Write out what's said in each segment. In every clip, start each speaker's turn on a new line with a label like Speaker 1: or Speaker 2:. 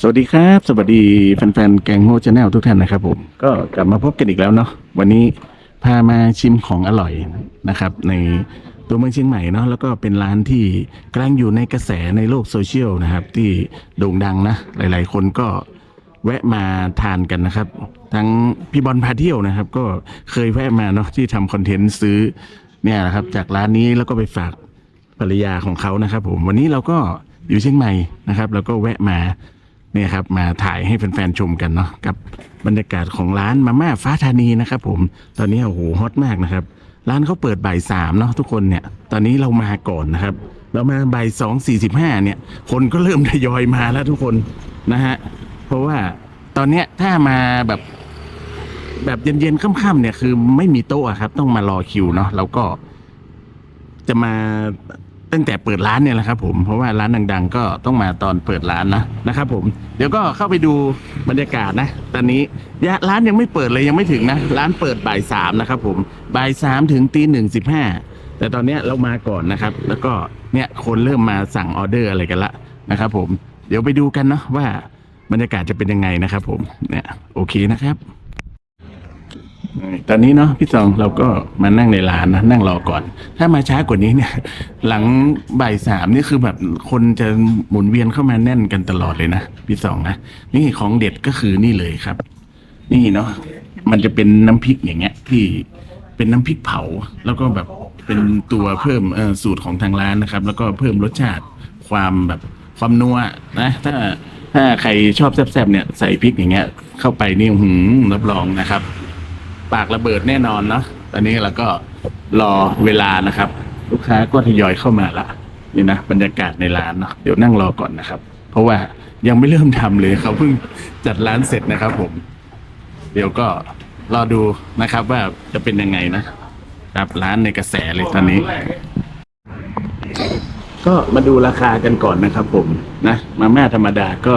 Speaker 1: สวัสดีครับ สวัสดีแฟนๆ แกงโฮชาแนลทุกท่านนะครับผม ก็กลับมาพบกันอีกแล้วเนาะวันนี้พามาชิมของอร่อยนะครับ ในตัวเมืองเชียงใหม่เนาะแล้วก็เป็นร้านที่กำลังอยู่ในกระแสในโลกโซเชียลนะครับ ที่โด่งดังนะ หลายๆ คนก็แวะมาทานกันนะครับ ทั้งพี่บอลพาเที่ยวนะครับ ก็เคยแวะมาเนาะที่ทำคอนเทนต์ซื้อเนี่ยนะครับ จากร้านนี้แล้วก็ไปฝากภรรยาของเขานะครับ ผมวันนี้เราก็อยู่เชียงใหม่นะครับ แล้วก็แวะมา เนี่ยครับมาถ่ายให้แฟนๆชมกันเนาะกับบรรยากาศของร้านมาม่าฟ้าธานีนะครับผมตอนนี้โอ้โหฮอตมากนะครับ ร้านเขาเปิดบ่ายสามเนาะทุกคนเนี่ย ตอนนี้เรามาก่อนนะครับ เรามาบ่ายสองสี่สิบห้าเนี่ย คนก็เริ่มทยอยมาแล้วทุกคนนะฮะเพราะว่าตอนเนี้ยถ้ามาแบบแบบเย็นๆค่ำๆเนี่ยคือไม่มีโต๊ะอะครับ ต้องมารอคิวเนาะแล้วก็จะมา ตั้งแต่เปิดร้านเนี่ยแหละครับผมเพราะว่าร้านดัง ๆ ก็ต้องมาตอนเปิดร้านนะนะครับผมเดี๋ยวก็เข้าไปดูบรรยากาศนะ ตอนนี้ยะร้านยังไม่เปิดเลยยังไม่ถึงนะร้านเปิดบ่ายสามนะครับผมบ่ายสามถึงตีหนึ่งสิบห้าแต่ตอนนี้เรามาก่อนนะครับ แล้วก็เนี่ยคนเริ่มมาสั่งออเดอร์อะไรกันละนะครับผมเดี๋ยวไปดูกันเนาะว่าบรรยากาศจะเป็นยังไงนะครับผมเนี่ยโอเคนะครับ ตอนนี้เนาะพี่สองเราก็มานั่งในร้านนะนั่งรอก่อน ถ้ามาช้ากว่านี้เนี่ย หลังบ่ายสามนี่คือแบบคนจะหมุนเวียนเข้ามาแน่นกันตลอดเลยนะพี่สองนะนี่ของเด็ดก็คือนี่เลยครับ นี่เนาะมันจะเป็นน้ำพริกอย่างเงี้ย ที่เป็นน้ำพริกเผา แล้วก็แบบเป็นตัวเพิ่มสูตรของทางร้านนะครับ แล้วก็เพิ่มรสชาติความแบบความนัวนะถ้าถ้าใครชอบแซ่บๆเนี่ยใส่พริกอย่างเงี้ย เข้าไปนี่หืมรับรองนะครับ ปากระเบิดแน่นอนเนาะตอนนี้เราก็รอเวลานะครับ ลูกค้าก็ทยอยเข้ามาละนี่นะบรรยากาศในร้านเนาะเดี๋ยวนั่งรอก่อนนะครับ เพราะว่ายังไม่เริ่มทำเลยเขาเพิ่งจัดร้านเสร็จนะครับ ผม เดี๋ยวก็รอดูนะครับว่าจะเป็นยังไงนะครับร้านในกระแสเลยตอนนี้ ก็มาดูราคากันก่อนนะครับ ผมนะมาม่าธรรมดาก็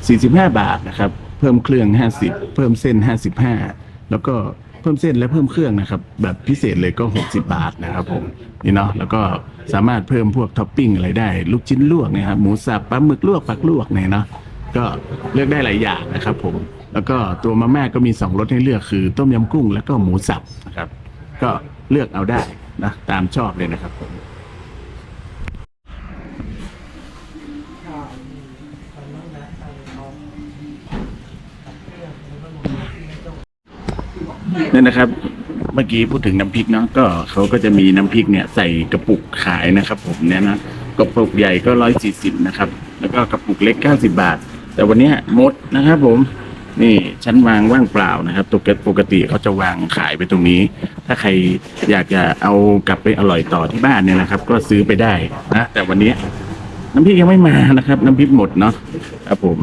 Speaker 1: 45 บาทนะครับ เพิ่มเครื่อง 50 เพิ่มเส้น 55 แล้วก็ พิ่มเส้นและเพิ่มเครื่องนะครับ แบบพิเศษเลยก็ 60 บาทนะครับผมนี่เนาะแล้วก็สามารถเพิ่มพวกท็อปปิ้งอะไรได้ ลูกชิ้นลวกนะครับหมูสับปลาหมึกลวกผักลวกเนี่ยเนาะก็เลือกได้หลายอย่างนะครับผมแล้วก็ตัวมาม่าก็มีสองรสให้เลือกคือ ต้มยำกุ้งแล้วก็หมูสับนะครับ ก็เลือกเอาได้นะตามชอบเลยนะครับผม นั่นนะครับ เมื่อกี้พูดถึงน้ำพริกเนาะก็เขาก็จะมีน้ำพริกเนี่ยใส่กระปุกขายนะครับ ผมเนี่ยนะกระปุกใหญ่ก็ร้อยสี่สิบนะครับ แล้วก็กระปุกเล็กเก้าสิบาท แต่วันนี้หมดนะครับผมนี่ชั้นวางว่างเปล่านะครับปกปกติเขาจะวางขายไปตรงนี้ ถ้าใครอยากจะเอากลับไปอร่อยต่อที่บ้านเนี่ยนะครับ ก็ซื้อไปได้นะแต่วันนี้น้ำพริกยังไม่มานะครับ น้ำพริกหมดเนาะครับผม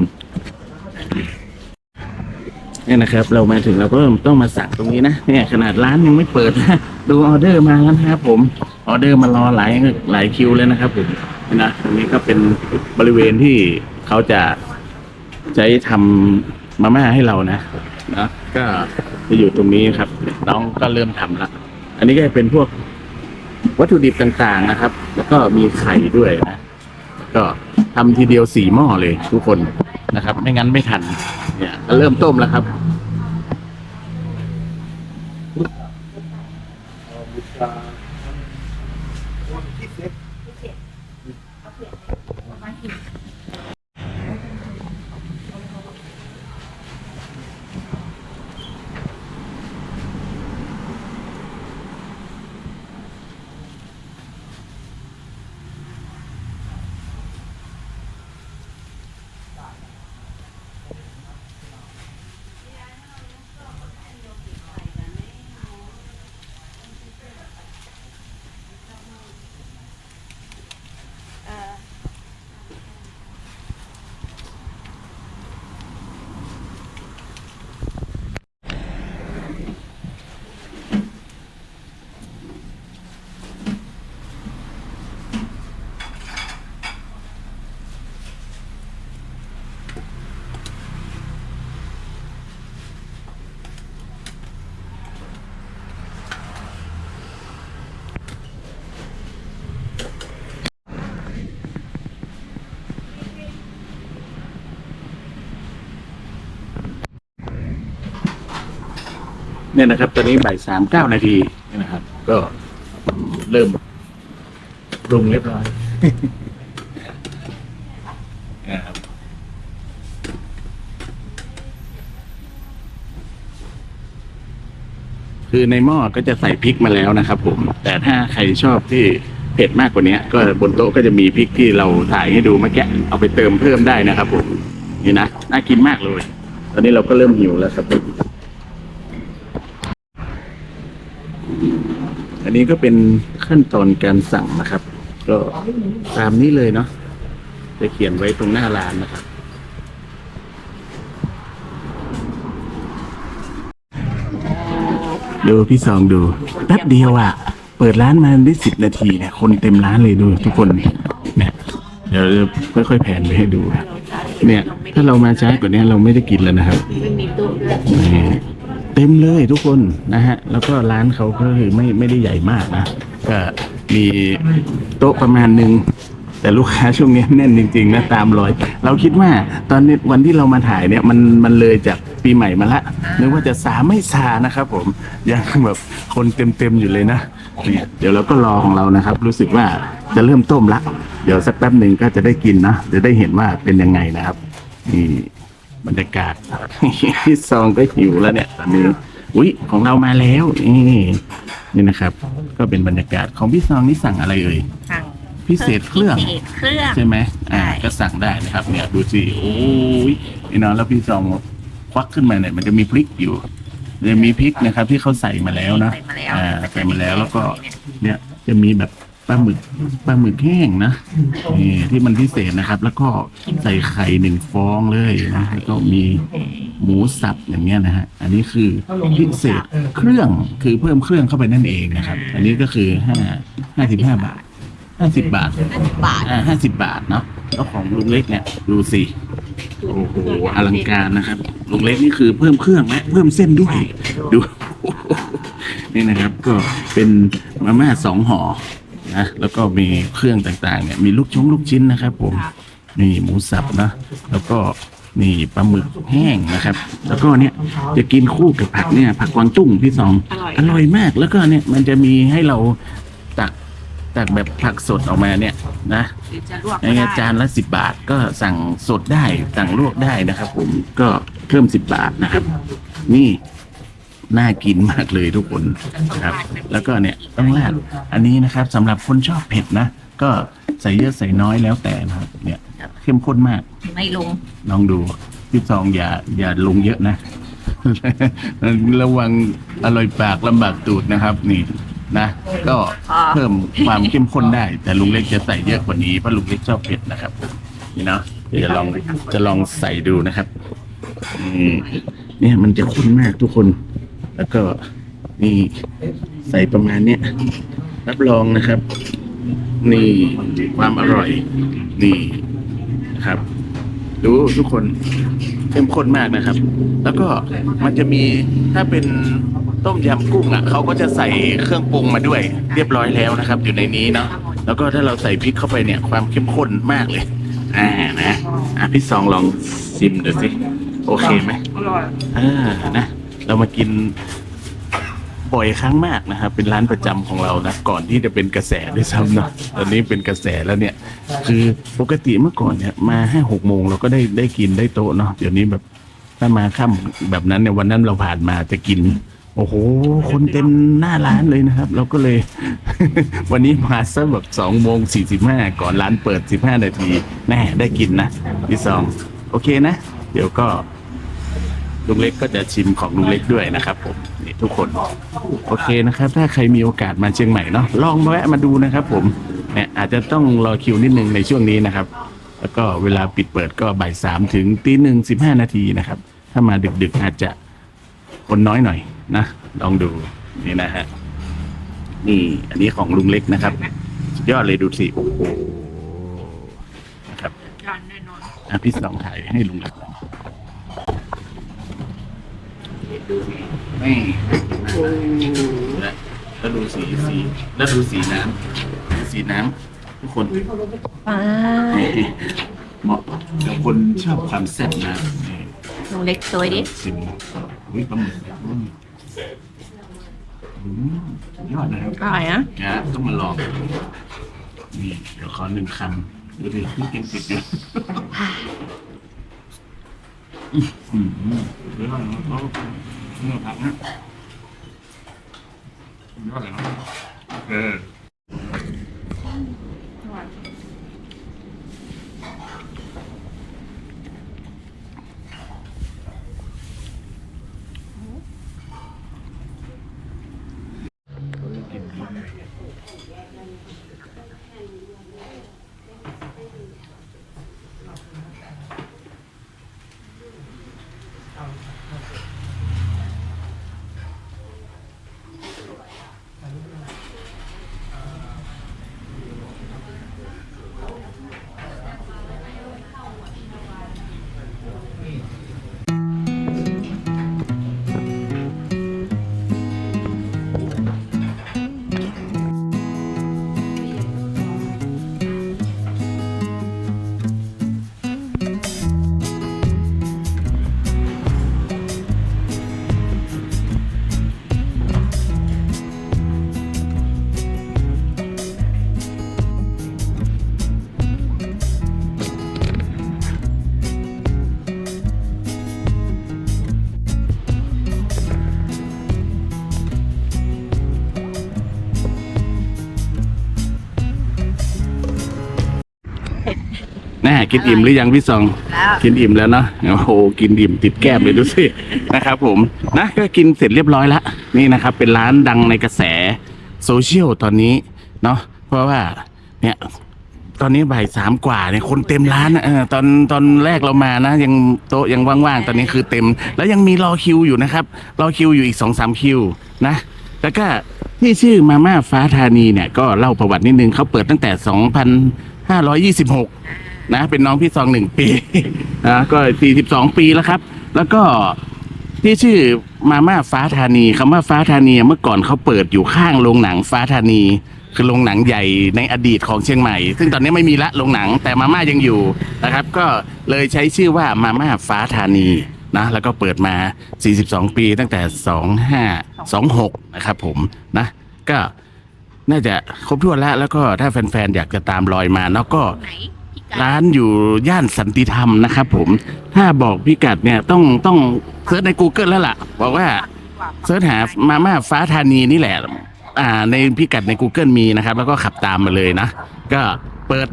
Speaker 1: เนี่ยนะครับ เรามาถึงเราก็ต้องมาสั่งตรงนี้นะเนี่ยขนาดร้านยังไม่เปิดนะดูออเดอร์มาแล้วนะครับผมออเดอร์มารอหลายหลายคิวเลยนะครับผมนี่นะตรงนี้ก็เป็นบริเวณที่เขาจะใช้ทำมาม่าให้เรานะนะก็จะอยู่ตรงนี้ครับ น้องก็เริ่มทำละอันนี้ก็จะเป็นพวกวัตถุดิบต่างๆนะครับ แล้วก็มีไข่ด้วยนะก็ทำทีเดียวสี่หม้อเลยทุกคนนะครับ ไม่งั้นไม่ทัน เนี่ยก็เริ่มต้มแล้วครับ
Speaker 2: เนี่
Speaker 1: ยนะครับ ตอนนี้บ่ายสามเก้านาทีนะครับ ก็เริ่มปรุงเรียบร้อยนะครับคือในหม้อก็จะใส่พริกมาแล้วนะครับ ผม แต่ถ้าใครชอบที่เผ็ดมากกว่านี้ก็บนโต๊ะก็จะมีพริกที่เราถ่ายให้ดูเมื่อกี้เอาไปเติมเพิ่มได้นะครับ ผมนี่นะน่ากินมากเลย ตอนนี้เราก็เริ่มหิวแล้วครับ นนี้ก็เป็นขั้นตอนการสั่งนะครับ ก็ตามนี้เลยเนาะจะเขียนไว้ตรงหน้าร้านนะครับ ดูพี่สองดูแป๊บเดียวอะ่ะ เปิดร้านมาได้สิบนาทีเนี่ยคนเต็มร้านเลยดูทุกคนเนี่ยเดี๋ยวจะค่อยๆแผนไปให้ดูครับเนี่ย ถ้าเรามาช้ากว่านี้เราไม่ได้กินแล้วนะครับ
Speaker 2: ไม่มีตู้ด้วย
Speaker 1: นี่ เต็มเลยทุกคนนะฮะ แล้วก็ร้านเขาก็คือไม่ไม่ได้ใหญ่มากนะ ก็มีโต๊ะประมาณหนึ่งแต่ลูกค้าช่วงนี้แน่นจริงๆนะตามรอย เราคิดว่าตอนนี้วันที่เรามาถ่ายเนี่ยมันมันเลยจากปีใหม่มาละนึกว่าจะสาไม่สานะครับผมยังแบบคนเต็มๆอยู่เลยนะเนี่ยเดี๋ยวเราก็รอของเรานะครับ รู้สึกว่าจะเริ่มต้มละ เดี๋ยวสักแป๊บหนึ่งก็จะได้กินนะจะได้เห็นว่าเป็นยังไงนะครับนี่ บรรยากาศพี่ซองก็หิวแล้วเนี่ยตอนนี้อุ้ยของเรามาแล้วนี่นี่นะครับ ก็เป็นบรรยากาศของพี่ซองนี่สั่งอะไรเอ่ย
Speaker 2: สั่ง
Speaker 1: พิเศษเครื่อง
Speaker 2: พิเศษเครื่อง
Speaker 1: ใช่ไหมอ่า
Speaker 2: ใช่
Speaker 1: ก็สั่งได้นะครับเนี่ยดูสิโอ้ยนี่เนาะแล้วพี่ซองควักขึ้นมาเนี่ยมันจะมีพริกอยู่จะมีพริกนะครับ ที่เขาใส่มาแล้วนะ
Speaker 2: ใส่มาแล้ว
Speaker 1: อ่าใส่มาแล้วแล้วก็เนี่ยจะมีแบบ ปลาหมึกปลาหมึกแห้งนะนี่ที่มันพิเศษนะครับ แล้วก็ใส่ไข่หนึ่งฟองเลยนะแล้วก็มีหมูสับอย่างเงี้ยนะฮะอันนี้คือพิเศษเครื่องคือเพิ่มเครื่องเข้าไปนั่นเองนะครับ อันนี้ก็คือห้าห้าสิบห้าบาทห้าสิบบาท
Speaker 2: บาท
Speaker 1: อ่าห้าสิบบาทเนาะแล้วของลุงเล็กเนี่ยดูสิโอ้โหอลังการนะครับลุงเล็กนี่คือเพิ่มเครื่องและเพิ่มเส้นด้วยดูนี่นะครับก็เป็นมาม่าสองห่อ นะแล้วก็มีเครื่องต่างๆเนี่ยมีลูกชงลูกชิ้นนะครับผมนี่หมูสับนะแล้วก็นี่ปลาหมึกแห้งนะครับ แล้วก็เนี่ยจะกินคู่กับผักเนี่ย ผักกวางตุ้งพี่สอง
Speaker 2: อร่อย
Speaker 1: อร่อยมาก แล้วก็เนี่ยมันจะมีให้เราตักตักแบบผักสดออกมาเนี่ยนะ
Speaker 2: หรือจะลวก
Speaker 1: ในจานละสิบบาทก็สั่งสดได้สั่งลวกได้นะครับ ผมก็เพิ่มสิบบาทนะครับ นี่ น่ากินมากเลยทุกคนนะครับ แล้วก็เนี่ยต้องราดอันนี้นะครับสำหรับคนชอบเผ็ดนะ ก็ใส่เยอะใส่น้อยแล้วแต่นะครับ เนี่ยเข้มข้นมาก
Speaker 2: ไม่ลง
Speaker 1: ลองดูพี่ซองอย่าอย่าลงเยอะนะ ระวังอร่อยปากลำบากตูดนะครับนี่นะ ก็เพิ่มความเข้มข้นได้ แต่ลุงเล็กจะใส่เยอะกว่านี้เพราะลุงเล็กชอบเผ็ดนะครับนี่เนาะเดี๋ยวจะลองจะลองใส่ดูนะครับนี่เนี่ยมันจะข้นมากทุกคน แล้วก็นี่ใส่ประมาณเนี้ยรับรองนะครับ นี่ความอร่อย นี่นะครับ ดูทุกคนเข้มข้นมากนะครับ แล้วก็มันจะมีถ้าเป็นต้มยำกุ้งอะเขาก็จะใส่เครื่องปรุงมาด้วย เรียบร้อยแล้วนะครับ อยู่ในนี้เนาะแล้วก็ถ้าเราใส่พริกเข้าไปเนี่ยความเข้มข้นมากเลยอ่านะอะพี่ซองลองชิมดูสิโอเคไหม
Speaker 2: อร่อย
Speaker 1: อ่านะ เรามากินบ่อยครั้งมากนะครับ เป็นร้านประจำของเรานะก่อนที่จะเป็นกระแสด้วยซ้ำเนาะตอนนี้เป็นกระแสแล้วเนี่ย คือปกติเมื่อก่อนเนี่ยมาห้าหกโมงเราก็ได้ได้กินได้โต๊ะเนาะเดี๋ยวนี้แบบถ้ามาค่ำแบบนั้นเนี่ยวันนั้นเราผ่านมาจะกิน โอ้โห คนเต็มหน้าร้านเลยนะครับ เราก็เลย วันนี้มาสักแบบสองโมงสี่สิบห้าก่อนร้านเปิดสิบห้านาทีแน่ได้กินนะพี่สองโอเคนะ เดี๋ยวก็ ลุงเล็กก็จะชิมของลุงเล็กด้วยนะครับผมนี่ทุกคนโอเคนะครับ ถ้าใครมีโอกาสมาเชียงใหม่เนาะลองมาแวะมาดูนะครับผมเนี่ยอาจจะต้องรอคิวนิดนึงในช่วงนี้นะครับ แล้วก็เวลาปิดเปิดก็บ่ายสามถึงตีหนึ่งสิบห้านาทีนะครับ ถ้ามาดึกๆอาจจะคนน้อยหน่อยนะลองดูนี่นะฮะนี่อันนี้ของลุงเล็กนะครับสุดยอดเลยดูสิโอ้โหนะครับ
Speaker 2: จานแน่นอน
Speaker 1: อะพี่สองถ่ายให้ลุงเล็ก หน่อยนี่และแล้วดูสีสีแล้วดูสีน้ำสีน้ำทุกคน
Speaker 2: ป้า
Speaker 1: เหมาะกับคนชอบความแซ่บนะนี่
Speaker 2: ลุงเล็กสวยดิ
Speaker 1: ชิมอุ้ยปลาหมึกอืมอืมสุดยอดนะครับ
Speaker 2: อร่อยนะ
Speaker 1: นะต้องมาลอง นี่ เดี๋ยวขอหนึ่งคำดูดินี่กินติดอยู่ อืมเดี๋ยวก่อนนะเขาเนื้อผักนะยอดเลยนะโออ แน่กินอิ่มหรือยังพี่ซอง
Speaker 2: แล้ว
Speaker 1: กินอิ่มแล้วเนาะโอ้โหกินอิ่มติดแก้มเลยดูสิ นะครับผมนะก็กินเสร็จเรียบร้อยแล้วนี่นะครับ เป็นร้านดังในกระแสโซเชียลตอนนี้เนาะเพราะว่าเนี่ยตอนนี้บ่ายสามกว่าเนี่ยคนเต็มร้านนะเออตอนตอนแรกเรามานะ ยังโต๊ะยังว่างๆ ตอนนี้คือเต็ม แล้วยังมีรอคิวอยู่นะครับรอคิวอยู่อีกสองสามคิวนะ แล้วก็ที่ชื่อมาม่าฟ้าธานีเนี่ยก็เล่าประวัตินิดนึงเขาเปิดตั้งแต่สองพั นะ เป็นน้องพี่ซองหนึ่งปีนะก็สี่สิบสองปีแล้วครับ แล้วก็ที่ชื่อมาม่าฟ้าธานีคำว่าฟ้าธานีเมื่อก่อนเขาเปิดอยู่ข้างโรงหนังฟ้าธานี คือโรงหนังใหญ่ในอดีตของเชียงใหม่ ซึ่งตอนนี้ไม่มีละโรงหนังแต่มาม่ายังอยู่นะครับ ก็เลยใช้ชื่อว่ามาม่าฟ้าธานีนะแล้วก็เปิดมา 42 ปีตั้งแต่ 2526 นะครับผมนะก็น่าจะครบถ้วนแล้วแล้วก็ถ้าแฟนๆ อยากจะตามรอยมาเนาะ
Speaker 2: ก็
Speaker 1: ร้านอยู่ย่านสันติธรรมนะครับผม ถ้าบอกพิกัดเนี่ยต้องต้องเซิร์ชใน Google แล้วล่ะ บอกว่าเซิร์ชหามาม่าฟ้าธานีนี่แหละ อ่า ในพิกัดใน Google มีนะครับ แล้วก็ขับตามมาเลยนะ ก็เปิด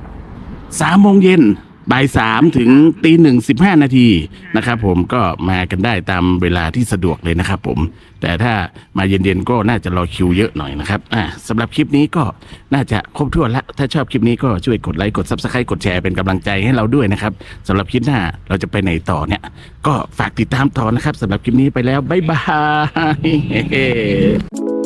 Speaker 1: สามโมงเย็น บ่ายสามถึงตีหนึ่งสิบห้านาทีนะครับ ผมก็มากันได้ตามเวลาที่สะดวกเลยนะครับ ผม แต่ถ้ามาเย็นๆก็น่าจะรอคิวเยอะหน่อยนะครับอ่าสำหรับคลิปนี้ก็น่าจะครบถ้วนละถ้าชอบคลิปนี้ก็ช่วยกดไลค์กดซับสไครต์กดแชร์เป็นกำลังใจให้เราด้วยนะครับสำหรับคลิปหน้าเราจะไปไหนต่อเนี่ย ก็ฝากติดตามต่อนะครับสำหรับคลิปนี้ไปแล้วบ๊ายบาย